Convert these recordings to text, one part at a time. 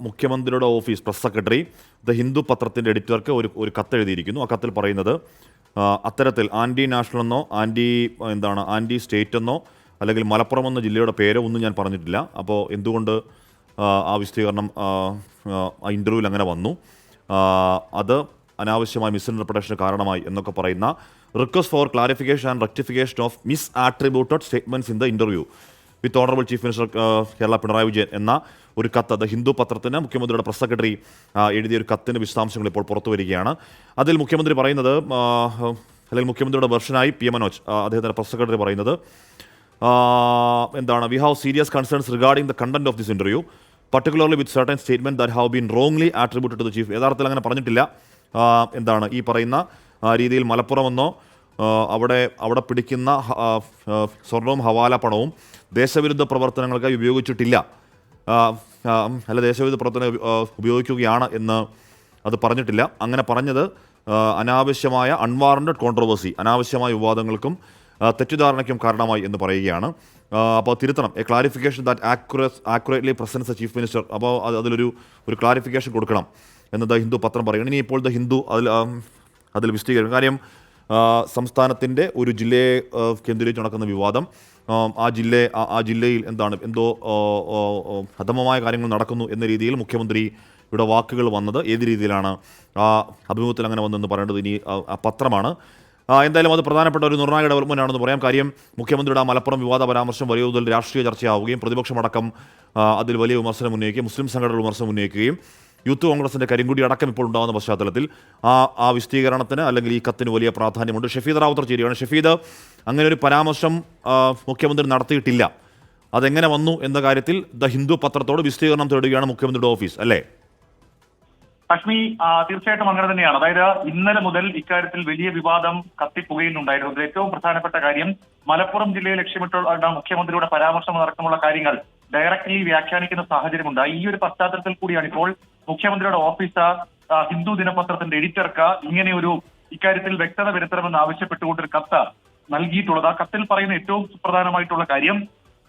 മുഖ്യമന്ത്രിയുടെ office press secretary the Hindu പത്രത്തിന്റെ എഡിറ്റർക്ക് ഒരു ഒരു കത്ത് എഴുതിയിരിക്കുന്നു. ആ കത്തിൽ പറയുന്നത് അത്തരത്തിൽ ആന്റി നാഷണൽ എന്നോ ആന്റി എന്താണ് ആന്റി സ്റ്റേറ്റ് എന്നോ അല്ലെങ്കിൽ മലപ്പുറം എന്ന ജില്ലയുടെ പേരോ ഒന്നും ഞാൻ പറഞ്ഞിട്ടില്ല. അപ്പോൾ എന്തുകൊണ്ട് ആ, വിശദീകരണം ആ, ഇന്റർവ്യൂവിൽ അങ്ങനെ വന്നു? അത് അനാവശ്യമായ മിസ്ഇന്റർപ്രിട്ടേഷന് കാരണമായി എന്നൊക്കെ പറയുന്ന request for clarification and rectification of misattributed statements in the interview with honourable chief minister Kerala Pinarayi Vijayan എന്ന ഒരു കത്ത് അത് ഹിന്ദു പത്രത്തിന് മുഖ്യമന്ത്രിയുടെ പ്രസ് സെക്രട്ടറി എഴുതിയ ഒരു കത്തിന്റെ വിശദാംശങ്ങൾ ഇപ്പോൾ പുറത്തു വരികയാണ്. അതിൽ മുഖ്യമന്ത്രി പറയുന്നത് അല്ലെങ്കിൽ മുഖ്യമന്ത്രിയുടെ വെർഷനായി പി മനോജ് അദ്ദേഹത്തിന്റെ പ്രസ് സെക്രട്ടറി പറയുന്നത് എന്താണ് we have serious concerns regarding the content of this interview particularly with certain statement that have been wrongly attributed to the chief യഥാർത്ഥത്തിൽ അങ്ങനെ പറഞ്ഞിട്ടില്ല. എന്താണ് ഈ പറയുന്ന രീതിയിൽ മലപ്പുറമെന്നോ അവിടെ അവിടെ പിടിക്കുന്ന സ്വർണവും ഹവാല പണവും ദേശവിരുദ്ധ പ്രവർത്തനങ്ങൾക്കായി ഉപയോഗിച്ചിട്ടില്ല. അല്ല ദേശവിരുദ്ധ പ്രവർത്തനം ഉപയോഗിക്കുകയാണ് എന്ന് അത് പറഞ്ഞിട്ടില്ല. അങ്ങനെ പറഞ്ഞത് അനാവശ്യമായ അൺവാറണ്ടഡ് കോൺട്രവേഴ്സി അനാവശ്യമായ വിവാദങ്ങൾക്കും തെറ്റിദ്ധാരണയ്ക്കും കാരണമായി എന്ന് പറയുകയാണ്. അപ്പോൾ തിരുത്തണം. A clarification that accurates accurately presents chief minister അപ്പോൾ അത് അതിലൊരു ഒരു ക്ലാരിഫിക്കേഷൻ കൊടുക്കണം എന്ന് ദ ഹിന്ദു പത്രം പറയുന്നു ഇനി ഇപ്പോൾ ദ ഹിന്ദു അതിൽ അതിൽ വിശദീകരിക്കും. കാര്യം സംസ്ഥാനത്തിന്റെ ഒരു ജില്ലയെ കേന്ദ്രീകരിച്ച് നടക്കുന്ന വിവാദം ആ, ജില്ല ആ ജില്ലയിൽ എന്താണ് എന്തോ അധമമായ കാര്യങ്ങൾ നടക്കുന്നു എന്ന രീതിയിൽ മുഖ്യമന്ത്രി ഇവിടെ വാക്കുകൾ വന്നത്. ഏത് രീതിയിലാണ് ആ അഭിമുഖത്തിൽ അങ്ങനെ വന്നതെന്ന് പറയേണ്ടത് ഇനി പത്രമാണ്. എന്തായാലും അത് പ്രധാനപ്പെട്ട ഒരു നിർണായക ഡെവലപ്മെന്റ് ആണെന്ന് പറയാം. കാര്യം മുഖ്യമന്ത്രിയുടെ ആ മലപ്പുറം വിവാദ പരാമർശം വലിയ തോതിൽ രാഷ്ട്രീയ ചർച്ചയാവുകയും പ്രതിപക്ഷമടക്കം അതിൽ വലിയ വിമർശനം ഉന്നയിക്കുകയും മുസ്ലിം സംഘടനകൾ വിമർശനം ഉന്നയിക്കുകയും യൂത്ത് കോൺഗ്രസിന്റെ കരിങ്കുടി അടക്കം ഇപ്പോൾ ഉണ്ടാകുന്ന പശ്ചാത്തലത്തിൽ ആ ആ വിശദീകരണത്തിന് അല്ലെങ്കിൽ ഈ കത്തിന് വലിയ പ്രാധാന്യമുണ്ട്. ഷഫീദ് റാവുത്തർ ചേരുകയാണ്. ഷഫീദ് അങ്ങനെ ഒരു പരാമർശം മുഖ്യമന്ത്രി നടത്തിയിട്ടില്ല. അതെങ്ങനെ വന്നു എന്ന കാര്യത്തിൽ ദ ഹിന്ദു പത്രത്തോട് വിശദീകരണം തേടുകയാണ് മുഖ്യമന്ത്രിയുടെ ഓഫീസ് അല്ലേ? ലക്ഷ്മി തീർച്ചയായിട്ടും അങ്ങനെ തന്നെയാണ്. അതായത് ഇന്നലെ മുതൽ ഇക്കാര്യത്തിൽ വലിയ വിവാദം കത്തിപ്പുകയുന്നുണ്ടായിരുന്നു. ഏറ്റവും പ്രധാനപ്പെട്ട കാര്യം മലപ്പുറം ജില്ലയെ ലക്ഷ്യമിട്ടുള്ള മുഖ്യമന്ത്രിയുടെ പരാമർശം അടക്കമുള്ള കാര്യങ്ങൾ ഡയറക്റ്റ്ലി വ്യാഖ്യാനിക്കുന്ന സാഹചര്യമുണ്ട്. ഈ ഒരു പശ്ചാത്തലത്തിൽ കൂടിയാണ് ഇപ്പോൾ മുഖ്യമന്ത്രിയുടെ ഓഫീസ് ഹിന്ദു ദിനപത്രത്തിന്റെ എഡിറ്റർക്ക് ഇങ്ങനെ ഒരു ഇക്കാര്യത്തിൽ വ്യക്തത വരുത്തണമെന്ന് ആവശ്യപ്പെട്ടുകൊണ്ട് ഒരു കത്ത് നൽകിയിട്ടുള്ളത്. ആ കത്തിൽ പറയുന്ന ഏറ്റവും സുപ്രധാനമായിട്ടുള്ള കാര്യം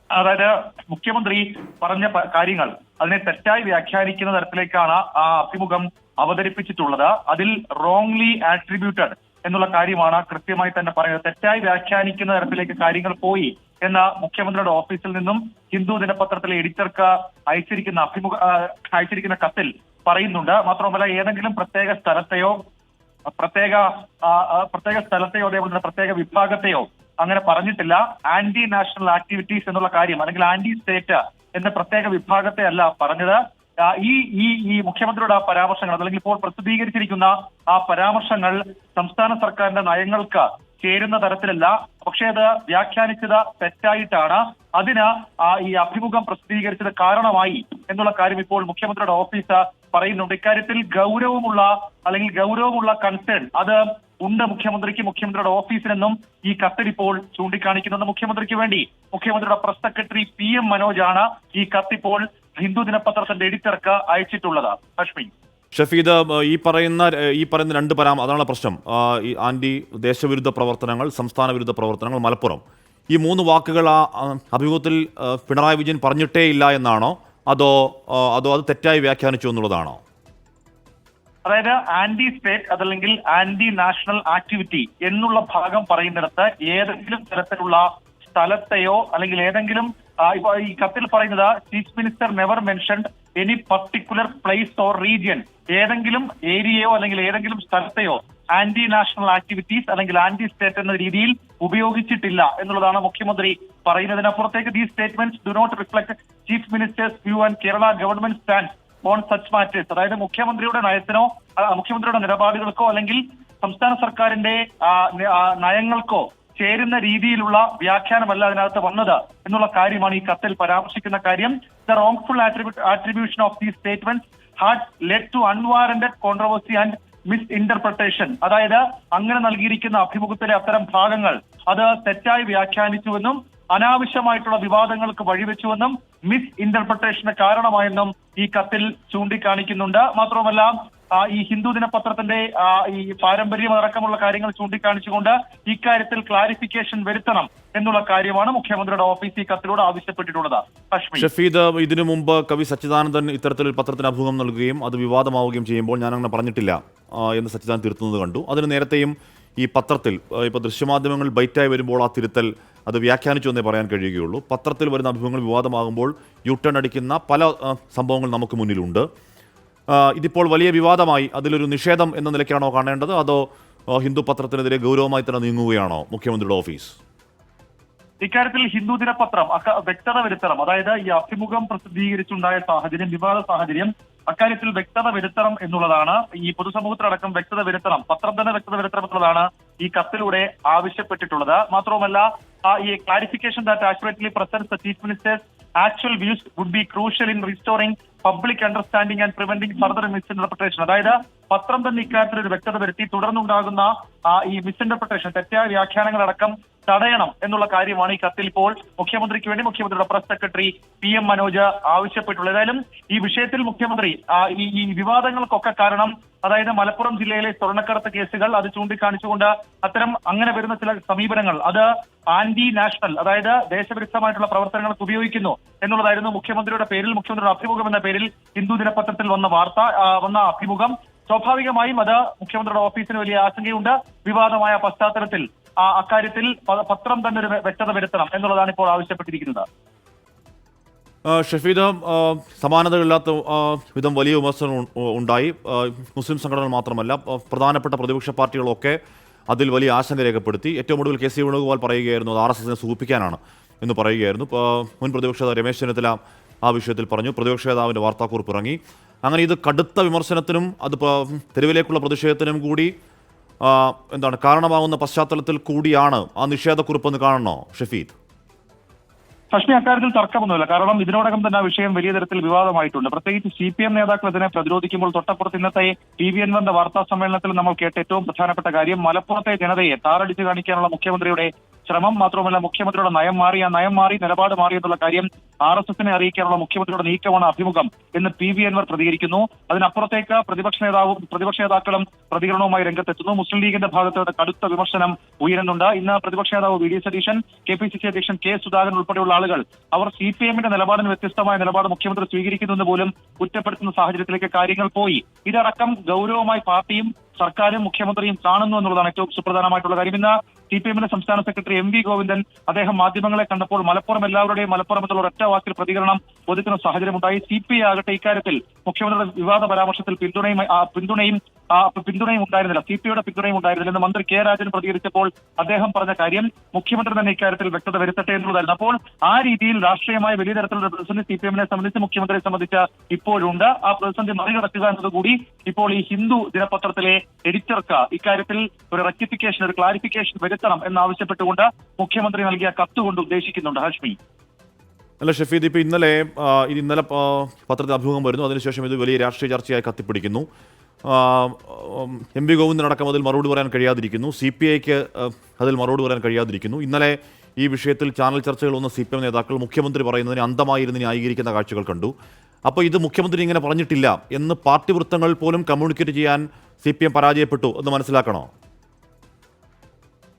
അതായത് മുഖ്യമന്ത്രി പറഞ്ഞ കാര്യങ്ങൾ അതിനെ തെറ്റായി വ്യാഖ്യാനിക്കുന്ന തരത്തിലേക്കാണ് ആ അഭിമുഖം അവതരിപ്പിച്ചിട്ടുള്ളത്. അതിൽ റോങ്ലി ആട്രിബ്യൂട്ടഡ് എന്നുള്ള കാര്യമാണ് കൃത്യമായി തന്നെ പറയുന്നത്. തെറ്റായി വ്യാഖ്യാനിക്കുന്ന തരത്തിലേക്ക് കാര്യങ്ങൾ പോയി. എന്ന മുഖ്യമന്ത്രിയുടെ ഓഫീസിൽ നിന്നും ഹിന്ദു ദിനപത്രത്തിലെ എഡിറ്റർക്ക് അയച്ചിരിക്കുന്ന അഭിമുഖ അയച്ചിരിക്കുന്ന കത്തിൽ പറയുന്നുണ്ട്. മാത്രമല്ല ഏതെങ്കിലും പ്രത്യേക സ്ഥലത്തെയോ പ്രത്യേക പ്രത്യേക സ്ഥലത്തെയോ അതേപോലെ തന്നെ പ്രത്യേക വിഭാഗത്തെയോ അങ്ങനെ പറഞ്ഞിട്ടില്ല. ആന്റി നാഷണൽ ആക്ടിവിറ്റീസ് എന്നുള്ള കാര്യം അല്ലെങ്കിൽ ആന്റി സ്റ്റേറ്റ് എന്ന പ്രത്യേക വിഭാഗത്തെ അല്ല പറഞ്ഞത്. ഈ ഈ ഈ മുഖ്യമന്ത്രിയുടെ ആ പരാമർശങ്ങൾ അല്ലെങ്കിൽ ഇപ്പോൾ പ്രസിദ്ധീകരിച്ചിരിക്കുന്ന ആ പരാമർശങ്ങൾ സംസ്ഥാന സർക്കാരിന്റെ നയങ്ങൾക്ക് ചേരുന്ന തരത്തിലല്ല. പക്ഷേ അത് വ്യാഖ്യാനിച്ചത് തെറ്റായിട്ടാണ്. അതിന് ഈ അഭിമുഖം പ്രസിദ്ധീകരിച്ചത് കാരണമായി എന്നുള്ള കാര്യം ഇപ്പോൾ മുഖ്യമന്ത്രിയുടെ ഓഫീസ് പറയുന്നുണ്ട്. ഇക്കാര്യത്തിൽ ഗൗരവമുള്ള അല്ലെങ്കിൽ ഗൗരവമുള്ള കൺസേൺ അത് ഉണ്ട് മുഖ്യമന്ത്രിക്ക് മുഖ്യമന്ത്രിയുടെ ഓഫീസിനെന്നും ഈ കത്തിൽ ഇപ്പോൾ ചൂണ്ടിക്കാണിക്കുന്നത് മുഖ്യമന്ത്രിക്ക് വേണ്ടി. മുഖ്യമന്ത്രിയുടെ പ്രസ് സെക്രട്ടറി പി എം മനോജാണ് ഈ കത്തിപ്പോൾ ഹിന്ദു ദിനപത്രത്തിന്റെ എഡിറ്റർക്ക് അയച്ചിട്ടുള്ളത്. ലക്ഷ്മി ഷഫീദ് ഈ പറയുന്ന ഈ പറയുന്ന രണ്ട് പരാമ അതാണ് പ്രശ്നം. ഈ ആന്റി ദേശവിരുദ്ധ പ്രവർത്തനങ്ങൾ സംസ്ഥാന വിരുദ്ധ പ്രവർത്തനങ്ങൾ മലപ്പുറം. ഈ മൂന്ന് വാക്കുകൾ ആ അഭിമുഖത്തിൽ പിണറായി വിജയൻ പറഞ്ഞിട്ടേ ഇല്ല എന്നാണോ? അതോ അതോ അത് തെറ്റായി വ്യാഖ്യാനിച്ചു എന്നുള്ളതാണോ? അതായത് ആന്റി സ്റ്റേറ്റ് അതല്ലെങ്കിൽ ആന്റി നാഷണൽ ആക്ടിവിറ്റി എന്നുള്ള ഭാഗം പറയുന്നിടത്ത് ഏതെങ്കിലും തരത്തിലുള്ള സ്ഥലത്തെയോ അല്ലെങ്കിൽ ഏതെങ്കിലും ഇപ്പൊ ഈ കത്തിൽ പറയുന്നത് chief minister never mentioned any particular place or region ഏതെങ്കിലും ഏരിയയോ അല്ലെങ്കിൽ ഏതെങ്കിലും സ്ഥലത്തെയോ ആന്റി നാഷണൽ ആക്ടിവിറ്റീസ് അല്ലെങ്കിൽ ആന്റി സ്റ്റേറ്റ് എന്ന രീതിയിൽ ഉപയോഗിച്ചിട്ടില്ല എന്നുള്ളതാണ് മുഖ്യമന്ത്രി പറയുന്നതിനപ്പുറത്തേക്ക്. These statements do not reflect chief minister's view and Kerala government stand on such matters അതായത് മുഖ്യമന്ത്രിയുടെ നയത്തിനോ മുഖ്യമന്ത്രിയുടെ നിലപാടുകൾക്കോ അല്ലെങ്കിൽ സംസ്ഥാന സർക്കാരിന്റെ നയങ്ങൾക്കോ ചേരുന്ന രീതിയിലുള്ള വ്യാഖ്യാനമല്ല അതിനകത്ത് വന്നത് എന്നുള്ള കാര്യമാണ് ഈ കത്തിൽ പരാമർശിക്കുന്ന കാര്യം. The wrongful attribution of these statement had led to unwarranted controversy and misinterpretation അതായത് അങ്ങനെ നൽകിയിരിക്കുന്ന അഭിമുഖത്തിലെ അത്തരം ഭാഗങ്ങൾ അത് തെറ്റായി വ്യാഖ്യാനിച്ചുവെന്നും അനാവശ്യമായിട്ടുള്ള വിവാദങ്ങൾക്ക് വഴിവെച്ചുവെന്നും മിസ് ഇന്റർപ്രിട്ടേഷന് കാരണമായെന്നും ഈ കത്തിൽ ചൂണ്ടിക്കാണിക്കുന്നുണ്ട്. മാത്രമല്ല ഈ ഹിന്ദു ദിനപത്രത്തിന്റെ ഈ പാരമ്പര്യം അടക്കമുള്ള കാര്യങ്ങൾ ചൂണ്ടിക്കാണിച്ചുകൊണ്ട് ഇക്കാര്യത്തിൽ ക്ലാരിഫിക്കേഷൻ വരുത്തണം എന്നുള്ള കാര്യമാണ് മുഖ്യമന്ത്രിയുടെ ഓഫീസ് ഈ കത്തിലൂടെ ആവശ്യപ്പെട്ടിട്ടുള്ളത്. ഷഫീദ് ഇതിനു മുമ്പ് കവി സച്ചിദാനന്ദൻ ഇത്തരത്തിൽ പത്രത്തിന് അഭിമുഖം നൽകുകയും അത് വിവാദമാവുകയും ചെയ്യുമ്പോൾ ഞാൻ അങ്ങനെ പറഞ്ഞിട്ടില്ല എന്ന് സച്ചിദാനന്ദൻ തിരുത്തുന്നത് കണ്ടു. അതിന് നേരത്തെയും ഈ പത്രത്തിൽ ഇപ്പോൾ ദൃശ്യമാധ്യമങ്ങൾ ബൈറ്റായി വരുമ്പോൾ ആ തിരുത്തൽ അത് വ്യാഖ്യാനിച്ചു എന്നേ പറയാൻ കഴിയുകയുള്ളൂ. പത്രത്തിൽ വരുന്ന അഭിമുഖങ്ങൾ വിവാദമാകുമ്പോൾ യു ടേൺ അടിക്കുന്ന പല സംഭവങ്ങൾ നമുക്ക് മുന്നിലുണ്ട്. ഇതിപ്പോൾ വലിയ വിവാദമായി. അതിലൊരു നിഷേധം എന്ന നിലയ്ക്കാണോ കാണേണ്ടത്? അതോ ഹിന്ദു പത്രത്തിനെതിരെ ഗൗരവമായി തന്നെ നീങ്ങുകയാണോ മുഖ്യമന്ത്രിയുടെ ഓഫീസ്? ഇക്കാര്യത്തിൽ ഹിന്ദു ദിനപത്രം വ്യക്തത വരുത്തണം. അതായത് ഈ അഭിമുഖം പ്രസിദ്ധീകരിച്ചുണ്ടായ സാഹചര്യം വിവാദ സാഹചര്യം അക്കാര്യത്തിൽ വ്യക്തത വരുത്തണം എന്നുള്ളതാണ്. ഈ പൊതുസമൂഹത്തിലടക്കം വ്യക്തത വരുത്തണം. പത്രം തന്നെ വ്യക്തത വരുത്തണം എന്നുള്ളതാണ് ഈ കത്തിലൂടെ ആവശ്യപ്പെട്ടിട്ടുള്ളത്. മാത്രവുമല്ല ഈ clarification that accurately presents chief minister's actual views would be crucial in restoring public understanding and preventing further misinterpretation അതായത് പത്രം തന്നെ ഇക്കാര്യത്തിൽ ഒരു വ്യക്തത വരുത്തി തുടർന്നുണ്ടാകുന്ന ഈ ഈ മിസ്ഇന്റർപ്രിട്ടേഷൻ തെറ്റായ വ്യാഖ്യാനങ്ങളടക്കം തടയണം എന്നുള്ള കാര്യമാണ് ഈ കത്തിൽ ഇപ്പോൾ മുഖ്യമന്ത്രിക്ക് വേണ്ടി മുഖ്യമന്ത്രിയുടെ press secretary P M Manoj ആവശ്യപ്പെട്ടുള്ളത്. ഏതായാലും ഈ വിഷയത്തിൽ മുഖ്യമന്ത്രി ഈ വിവാദങ്ങൾക്കൊക്കെ കാരണം അതായത് മലപ്പുറം ജില്ലയിലെ സ്വർണക്കടത്ത് കേസുകൾ അത് ചൂണ്ടിക്കാണിച്ചുകൊണ്ട് അത്തരം അങ്ങനെ വരുന്ന ചില സമീപനങ്ങൾ അത് ആന്റി നാഷണൽ അതായത് ദേശവിരുദ്ധമായിട്ടുള്ള പ്രവർത്തനങ്ങൾക്ക് ഉപയോഗിക്കുന്നു എന്നുള്ളതായിരുന്നു മുഖ്യമന്ത്രിയുടെ പേരിൽ മുഖ്യമന്ത്രിയുടെ അഭിമുഖം എന്ന പേരിൽ ഹിന്ദു ദിനപത്രത്തിൽ വന്ന വാർത്ത വന്ന അഭിമുഖം. സ്വാഭാവികമായും അത് മുഖ്യമന്ത്രിയുടെ ഓഫീസിന് വലിയ ആശങ്കയുണ്ട്. വിവാദമായ പശ്ചാത്തലത്തിൽ അക്കാര്യത്തിൽ പത്രം തന്നെ ഒരു വ്യക്തത വരുത്തണം എന്നുള്ളതാണ് ഇപ്പോൾ ആവശ്യപ്പെട്ടിരിക്കുന്നത്. ഷഫീദ് സമാനതകളില്ലാത്ത വിധം വലിയ വിമർശനം ഉണ്ടായി. മുസ്ലിം സംഘടനകൾ മാത്രമല്ല പ്രധാനപ്പെട്ട പ്രതിപക്ഷ പാർട്ടികളൊക്കെ അതിൽ വലിയ ആശങ്ക രേഖപ്പെടുത്തി. ഏറ്റവും ഒടുവിൽ കെ സി വേണുഗോപാൽ പറയുകയായിരുന്നു അത് ആർ എസ് എസിനെ സൂചിപ്പിക്കാനാണ് എന്ന് പറയുകയായിരുന്നു. മുൻ പ്രതിപക്ഷ രമേശ് ചെന്നിത്തല ആ വിഷയത്തിൽ പറഞ്ഞു. പ്രതിപക്ഷ നേതാവിന്റെ വാർത്താക്കുറിപ്പ് ഇറങ്ങി. അങ്ങനെ ഇത് കടുത്ത വിമർശനത്തിനും അത് തെരുവിലേക്കുള്ള പ്രതിഷേധത്തിനും കൂടി എന്താണ് കാരണമാകുന്ന പശ്ചാത്തലത്തിൽ കൂടിയാണ് ആ നിഷേധക്കുറിപ്പ് എന്ന് കാണണോ ഷഫീദ്? പക്ഷേ അക്കാര്യത്തിൽ തർക്കമൊന്നുമില്ല. കാരണം ഇതിനോടകം തന്നെ ആ വിഷയം വലിയ തരത്തിൽ വിവാദമായിട്ടുണ്ട്. പ്രത്യേകിച്ച് സി പി എം നേതാക്കൾ ഇതിനെ പ്രതിരോധിക്കുമ്പോൾ തൊട്ടപ്പുറത്ത് ഇന്നത്തെ ടി വി എൻവന്റെ വാർത്താ സമ്മേളനത്തിൽ നമ്മൾ കേട്ട ഏറ്റവും പ്രധാനപ്പെട്ട കാര്യം മലപ്പുറത്തെ ജനതയെ താറടിച്ച് കാണിക്കാനുള്ള മുഖ്യമന്ത്രിയുടെ ശ്രമം മാത്രമല്ല മുഖ്യമന്ത്രിയുടെ നയം മാറി ആ നയം മാറി നിലപാട് മാറി എന്നുള്ള കാര്യം ആർ എസ് എസിനെ അറിയിക്കാനുള്ള മുഖ്യമന്ത്രിയുടെ നീക്കമാണ് അഭിമുഖം എന്ന് പി വി അൻവർ പ്രതികരിക്കുന്നു. അതിനപ്പുറത്തേക്ക് പ്രതിപക്ഷ നേതാവും പ്രതിപക്ഷ നേതാക്കളും പ്രതികരണവുമായി രംഗത്തെത്തുന്നു. മുസ്ലിം ലീഗിന്റെ ഭാഗത്ത് കടുത്ത വിമർശനം ഉയരുന്നുണ്ട്. ഇന്ന് പ്രതിപക്ഷ നേതാവ് V D Satheesan K P C C അധ്യക്ഷൻ കെ സുധാകരൻ ഉൾപ്പെടെയുള്ള ആളുകൾ അവർ സി പി എമ്മിന്റെ നിലപാടിന് വ്യത്യസ്തമായ നിലപാട് മുഖ്യമന്ത്രി സ്വീകരിക്കുന്നുവെന്ന് പോലും കുറ്റപ്പെടുത്തുന്ന സാഹചര്യത്തിലേക്ക് കാര്യങ്ങൾ പോയി. ഇതടക്കം ഗൗരവമായി പാർട്ടിയും സർക്കാരും മുഖ്യമന്ത്രിയും കാണുന്നു എന്നുള്ളതാണ് ഏറ്റവും സുപ്രധാനമായിട്ടുള്ള കാര്യം. ഇന്ന് സി പി എമ്മിന്റെ സംസ്ഥാന സെക്രട്ടറി എം വി ഗോവിന്ദൻ അദ്ദേഹം മാധ്യമങ്ങളെ കണ്ടപ്പോൾ മലപ്പുറം എല്ലാവരുടെയും മലപ്പുറം എന്നുള്ള ഒറ്റ വാക്കിൽ പ്രതികരണം ഒതുക്കുന്ന സാഹചര്യമുണ്ടായി. സി പി ഐ ആകട്ടെ ഇക്കാര്യത്തിൽ മുഖ്യമന്ത്രിയുടെ വിവാദ പരാമർശത്തിൽ പിന്തുണയും പിന്തുണയും പിന്തുണയും ഉണ്ടായിരുന്നില്ല. സി പി ഐയുടെ പിന്തുണയും ഉണ്ടായിരുന്നില്ല എന്ന് മന്ത്രി കെ രാജൻ പ്രതികരിച്ചപ്പോൾ അദ്ദേഹം പറഞ്ഞ കാര്യം മുഖ്യമന്ത്രി തന്നെ ഇക്കാര്യത്തിൽ വ്യക്തത വരുത്തട്ടെ എന്നുള്ളതായിരുന്നു. അപ്പോൾ ആ രീതിയിൽ രാഷ്ട്രീയമായ വലിയ തരത്തിലുള്ള പ്രതിസന്ധി സി പി എമ്മിനെ സംബന്ധിച്ച് മുഖ്യമന്ത്രിയെ സംബന്ധിച്ച് ഇപ്പോഴുണ്ട്. ആ പ്രതിസന്ധി മറികടക്കുക എന്നതുകൂടി ഇപ്പോൾ ഈ ഹിന്ദു ദിനപത്രത്തിലെ എഡിറ്റർക്ക് ഇക്കാര്യത്തിൽ ഒരു റെക്ടിഫിക്കേഷൻ ഒരു ക്ലാരിഫിക്കേഷൻ വരുത്തണം എന്നാവശ്യപ്പെട്ടുകൊണ്ട് മുഖ്യമന്ത്രി നൽകിയ കത്ത് കൊണ്ട് ഉദ്ദേശിക്കുന്നുണ്ട് ഹാഷ്മി. അല്ല ഷഫീദ് ഇപ്പോൾ ഇന്നലെ ഇത് ഇന്നലെ പത്രത്തിൽ അഭിമുഖം വരുന്നു. അതിനുശേഷം ഇത് വലിയ രാഷ്ട്രീയ ചർച്ചയായി കത്തിപ്പിടിക്കുന്നു. എം വി ഗോവിന്ദനടക്കം അതിൽ മറുപടി പറയാൻ കഴിയാതിരിക്കുന്നു. സി പി ഐക്ക് അതിൽ മറുപടി പറയാൻ കഴിയാതിരിക്കുന്നു. ഇന്നലെ ഈ വിഷയത്തിൽ ചാനൽ ചർച്ചകൾ വന്ന സി പി എം നേതാക്കൾ മുഖ്യമന്ത്രി പറയുന്നതിന് അന്തമായിരുന്ന് ന്യായീകരിക്കുന്ന കാഴ്ചകൾ കണ്ടു. അപ്പോൾ ഇത് മുഖ്യമന്ത്രി ഇങ്ങനെ പറഞ്ഞിട്ടില്ല എന്ന് പാർട്ടി വൃത്തങ്ങൾ പോലും കമ്മ്യൂണിക്കേറ്റ് ചെയ്യാൻ സി പരാജയപ്പെട്ടു എന്ന് മനസ്സിലാക്കണോ?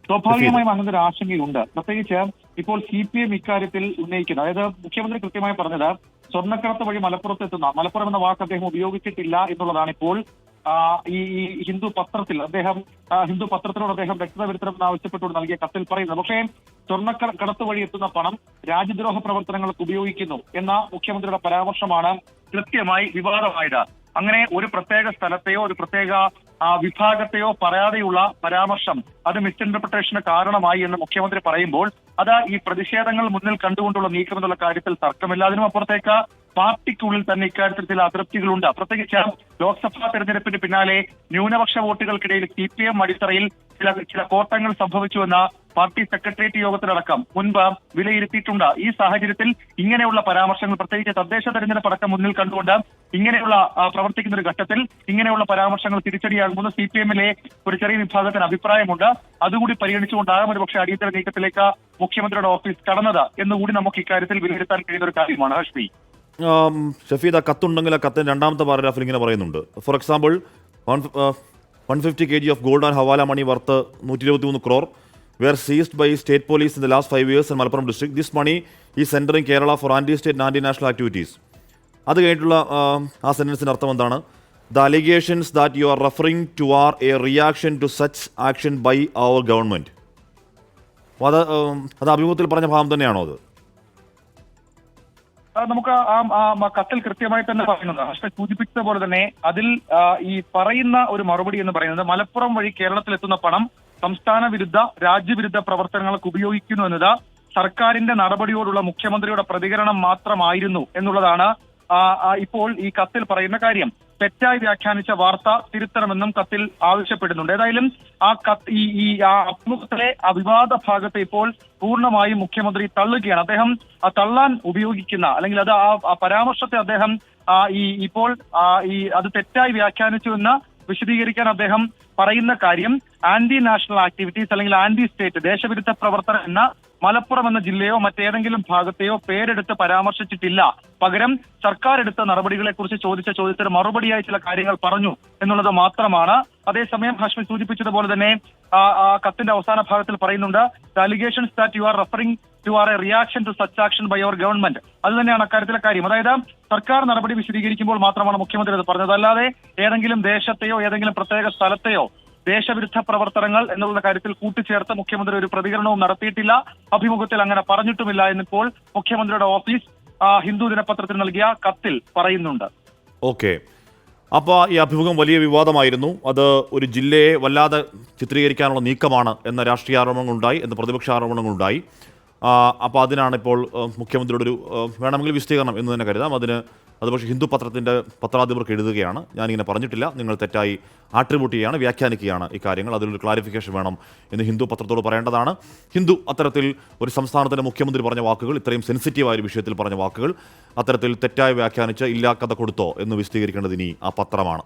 സ്വാഭാവികമായും അങ്ങനെ ഒരു ആശങ്കയുണ്ട്. പ്രത്യേകിച്ച് ഇപ്പോൾ സി പി എം ഇക്കാര്യത്തിൽ ഉന്നയിക്കുന്നത് അതായത് മുഖ്യമന്ത്രി കൃത്യമായി പറഞ്ഞത് സ്വർണക്കടത്ത് വഴി മലപ്പുറത്ത് എത്തുന്ന മലപ്പുറം എന്ന വാക്ക് അദ്ദേഹം ഉപയോഗിച്ചിട്ടില്ല എന്നുള്ളതാണ് ഇപ്പോൾ ഈ ഹിന്ദു പത്രത്തിൽ അദ്ദേഹം ഹിന്ദു പത്രത്തിനോട് അദ്ദേഹം വ്യക്തത വരുത്തണമെന്ന് ആവശ്യപ്പെട്ടുകൊണ്ട് നൽകിയ കത്തിൽ പറയുന്നത് പക്ഷേ സ്വർണ കടത്ത് വഴി എത്തുന്ന പണം രാജ്യദ്രോഹ പ്രവർത്തനങ്ങൾക്ക് ഉപയോഗിക്കുന്നു എന്ന മുഖ്യമന്ത്രിയുടെ പരാമർശമാണ് കൃത്യമായി വിവാദമായത്. അങ്ങനെ ഒരു പ്രത്യേക സ്ഥലത്തെയോ ഒരു പ്രത്യേക വിഭാഗത്തെയോ പറയാതെയുള്ള പരാമർശം അത് മിസ്ഇന്റർപ്രിട്ടേഷന് കാരണമായി എന്ന് മുഖ്യമന്ത്രി പറയുമ്പോൾ അത് ഈ പ്രതിഷേധങ്ങൾ മുന്നിൽ കണ്ടുകൊണ്ടുള്ള നീക്കം എന്നുള്ള കാര്യത്തിൽ തർക്കമില്ല അതിനും അപ്പുറത്തേക്ക് പാർട്ടിക്കുള്ളിൽ തന്നെ ഇക്കാര്യത്തിൽ ചില അതൃപ്തികളുണ്ട്. പ്രത്യേകിച്ച് ലോക്സഭാ തെരഞ്ഞെടുപ്പിന് പിന്നാലെ ന്യൂനപക്ഷ വോട്ടുകൾക്കിടയിൽ സി പി എം അടിത്തറയിൽ ചില ചില കോട്ടങ്ങൾ സംഭവിച്ചുവെന്ന പാർട്ടി സെക്രട്ടേറിയറ്റ് യോഗത്തിലടക്കം മുൻപ് വിലയിരുത്തിയിട്ടുണ്ട്. ഈ സാഹചര്യത്തിൽ ഇങ്ങനെയുള്ള പരാമർശങ്ങൾ പ്രത്യേകിച്ച് തദ്ദേശ തെരഞ്ഞെടുപ്പ് അടക്കം മുന്നിൽ കണ്ടുകൊണ്ട് ഇങ്ങനെയുള്ള പ്രവർത്തിക്കുന്ന ഒരു ഘട്ടത്തിൽ ഇങ്ങനെയുള്ള പരാമർശങ്ങൾ തിരിച്ചടിയാകുമെന്ന് സി പി എമ്മിലെ ഒരു ചെറിയ വിഭാഗത്തിന് അഭിപ്രായമുണ്ട്. അതുകൂടി പരിഗണിച്ചുകൊണ്ടാകും ഒരു പക്ഷേ അടിയന്തര നീക്കത്തിലേക്ക് മുഖ്യമന്ത്രിയുടെ ഓഫീസ് കടന്നത് എന്നുകൂടി നമുക്ക് ഇക്കാര്യത്തിൽ വിലയിരുത്താൻ കഴിയുന്ന ഒരു കാര്യമാണ് ഹഷ്മി ഷഫീദ കത്തുണ്ടെങ്കിൽ ആ കത്തിന് രണ്ടാമത്തെ പാരഗ്രാഫിൽ ഇങ്ങനെ പറയുന്നുണ്ട്. For example one one fifty K G of gold and hawala money worth നൂറ്റി ഇരുപത്തി മൂന്ന് crore seized by state police in the last five years in Malappuram district this money ഈ centering Kerala for anti state anti national activities അത് കഴിഞ്ഞിട്ടുള്ള ആ, സെന്റൻസിന്റെ അർത്ഥം എന്താണ്? The allegations that you are referring to are a reaction to such action by our government അത് അത് അഭിമുഖത്തിൽ പറഞ്ഞ ഭാഗം തന്നെയാണോ അത്? നമുക്ക് ആ കത്തിൽ കൃത്യമായി തന്നെ പറയുന്നത് ഹർഷ സൂചിപ്പിച്ചത് പോലെ തന്നെ അതിൽ ഈ പറയുന്ന ഒരു മറുപടി എന്ന് പറയുന്നത് മലപ്പുറം വഴി കേരളത്തിൽ എത്തുന്ന പണം സംസ്ഥാന വിരുദ്ധ രാജ്യവിരുദ്ധ പ്രവർത്തനങ്ങൾക്ക് ഉപയോഗിക്കുന്നു എന്നത് സർക്കാരിന്റെ നടപടിയോടുള്ള മുഖ്യമന്ത്രിയുടെ പ്രതികരണം മാത്രമായിരുന്നു എന്നുള്ളതാണ് ഇപ്പോൾ ഈ കത്തിൽ പറയുന്ന കാര്യം. തെറ്റായി വ്യാഖ്യാനിച്ച വാർത്ത തിരുത്തണമെന്നും കത്തിൽ ആവശ്യപ്പെടുന്നുണ്ട്. ഏതായാലും ആ കത്ത് ഈ ഈ ആ അഭിമുഖത്തിലെ ആ വിവാദ ഭാഗത്തെ ഇപ്പോൾ പൂർണമായും മുഖ്യമന്ത്രി തള്ളുകയാണ്. അദ്ദേഹം ആ തള്ളാൻ ഉപയോഗിക്കുന്ന അല്ലെങ്കിൽ അത് ആ പരാമർശത്തെ അദ്ദേഹം ഈ ഇപ്പോൾ ഈ അത് തെറ്റായി വ്യാഖ്യാനിച്ചു എന്ന് വിശദീകരിക്കാൻ അദ്ദേഹം പറയുന്ന കാര്യം ആന്റി നാഷണൽ ആക്ടിവിറ്റീസ് അല്ലെങ്കിൽ ആന്റി സ്റ്റേറ്റ് ദേശവിരുദ്ധ പ്രവർത്തനം എന്ന മലപ്പുറം എന്ന ജില്ലയോ മറ്റേതെങ്കിലും ഭാഗത്തെയോ പേരെടുത്ത് പരാമർശിച്ചിട്ടില്ല. പകരം സർക്കാർ എടുത്ത നടപടികളെ കുറിച്ച് ചോദിച്ച ചോദ്യത്തിന് മറുപടിയായി ചില കാര്യങ്ങൾ പറഞ്ഞു എന്നുള്ളത് മാത്രമാണ്. അതേസമയം ഹാഷ്മി സൂചിപ്പിച്ചതുപോലെ തന്നെ ആ കത്തിന്റെ അവസാന ഭാഗത്തിൽ പറയുന്നുണ്ട് allegations that you are referring to are a reaction to such action by our government അത് തന്നെയാണ് അക്കാര്യത്തിലെ കാര്യം. അതായത് സർക്കാർ നടപടി വിശദീകരിക്കുമ്പോൾ മാത്രമാണ് മുഖ്യമന്ത്രി അത് പറഞ്ഞത്. അല്ലാതെ ഏതെങ്കിലും ദേശത്തെയോ ഏതെങ്കിലും പ്രത്യേക സ്ഥലത്തെയോ ദേശവിരുദ്ധ പ്രവർത്തനങ്ങൾ എന്നുള്ള കാര്യത്തിൽ കൂട്ടിച്ചേർത്ത് മുഖ്യമന്ത്രി ഒരു പ്രതികരണവും നടത്തിയിട്ടില്ല. അഭിമുഖത്തിൽ അങ്ങനെ പറഞ്ഞിട്ടുമില്ല എന്നിപ്പോൾ മുഖ്യമന്ത്രിയുടെ ഓഫീസ് ഹിന്ദു ദിനപത്രത്തിൽ നൽകിയ കത്തിൽ പറയുന്നുണ്ട്. ഓക്കെ. അപ്പോൾ ഈ അഭിമുഖം വലിയ വിവാദമായിരുന്നു. അത് ഒരു ജില്ലയെ വല്ലാതെ ചിത്രീകരിക്കാനുള്ള നീക്കമാണ് എന്ന രാഷ്ട്രീയ ആരോപണങ്ങളുണ്ടായി എന്ന പ്രതിപക്ഷ ആരോപണങ്ങളുണ്ടായി. അപ്പോൾ അതിനാണ് ഇപ്പോൾ മുഖ്യമന്ത്രിയുടെ ഒരു വേണമെങ്കിൽ വിശദീകരണം എന്ന് തന്നെ കരുതാം. അതിന് അത് പക്ഷേ ഹിന്ദു പത്രത്തിന്റെ പത്രാധിപർക്ക് എഴുതുകയാണ്. ഞാനിങ്ങനെ പറഞ്ഞിട്ടില്ല. നിങ്ങൾ തെറ്റായി ആട്രിബ്യൂട്ട് ചെയ്യുകയാണ് വ്യാഖ്യാനിക്കുകയാണ് ഈ കാര്യങ്ങൾ. അതിലൊരു ക്ലാരിഫിക്കേഷൻ വേണം എന്ന് ഹിന്ദു പത്രത്തോട് പറയേണ്ടതാണ്. ഹിന്ദു അത്തരത്തിൽ ഒരു സംസ്ഥാനത്തിന്റെ മുഖ്യമന്ത്രി പറഞ്ഞ വാക്കുകൾ ഇത്രയും സെൻസിറ്റീവായ ഒരു വിഷയത്തിൽ പറഞ്ഞ വാക്കുകൾ അത്തരത്തിൽ തെറ്റായി വ്യാഖ്യാനിച്ച് ഇല്ലാ കഥ കൊടുത്തോ എന്ന് വിശദീകരിക്കേണ്ടത് ഇനി ആ പത്രമാണ്.